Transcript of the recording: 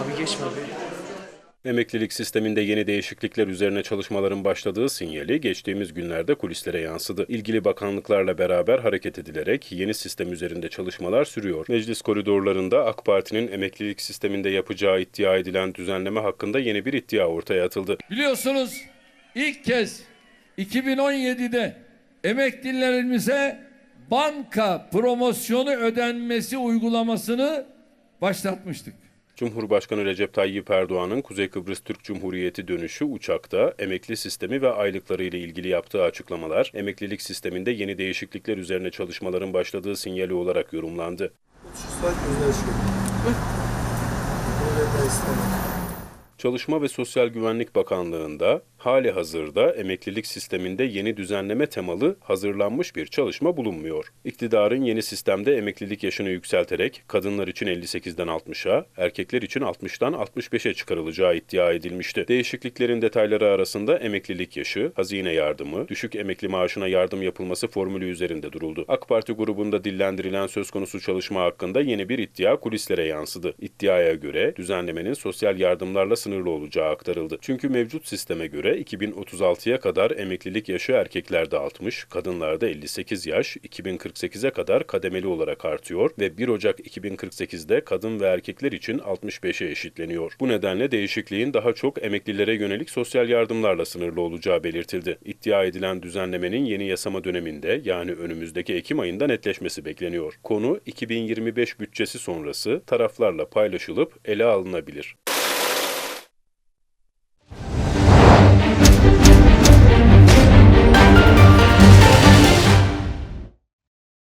Abi geçme abi. Emeklilik sisteminde yeni değişiklikler üzerine çalışmaların başladığı sinyali geçtiğimiz günlerde kulislere yansıdı. İlgili bakanlıklarla beraber hareket edilerek yeni sistem üzerinde çalışmalar sürüyor. Meclis koridorlarında AK Parti'nin emeklilik sisteminde yapacağı iddia edilen düzenleme hakkında yeni bir iddia ortaya atıldı. Biliyorsunuz ilk kez 2017'de emeklilerimize banka promosyonu ödenmesi uygulamasını başlatmıştık. Cumhurbaşkanı Recep Tayyip Erdoğan'ın Kuzey Kıbrıs Türk Cumhuriyeti dönüşü uçakta emekli sistemi ve aylıkları ile ilgili yaptığı açıklamalar emeklilik sisteminde yeni değişiklikler üzerine çalışmaların başladığı sinyali olarak yorumlandı. Çalışma ve Sosyal Güvenlik Bakanlığı'nda hali hazırda emeklilik sisteminde yeni düzenleme temalı hazırlanmış bir çalışma bulunmuyor. İktidarın yeni sistemde emeklilik yaşını yükselterek kadınlar için 58'den 60'a, erkekler için 60'tan 65'e çıkarılacağı iddia edilmişti. Değişikliklerin detayları arasında emeklilik yaşı, hazine yardımı, düşük emekli maaşına yardım yapılması formülü üzerinde duruldu. AK Parti grubunda dillendirilen söz konusu çalışma hakkında yeni bir iddia kulislere yansıdı. İddiaya göre düzenlemenin sosyal yardımlarla sınırlı olacağı aktarıldı. Çünkü mevcut sisteme göre 2036'ya kadar emeklilik yaşı erkeklerde 60, kadınlarda 58 yaş, 2048'e kadar kademeli olarak artıyor ve 1 Ocak 2048'de kadın ve erkekler için 65'e eşitleniyor. Bu nedenle değişikliğin daha çok emeklilere yönelik sosyal yardımlarla sınırlı olacağı belirtildi. İddia edilen düzenlemenin yeni yasama döneminde yani önümüzdeki Ekim ayında netleşmesi bekleniyor. Konu 2025 bütçesi sonrası taraflarla paylaşılıp ele alınabilir.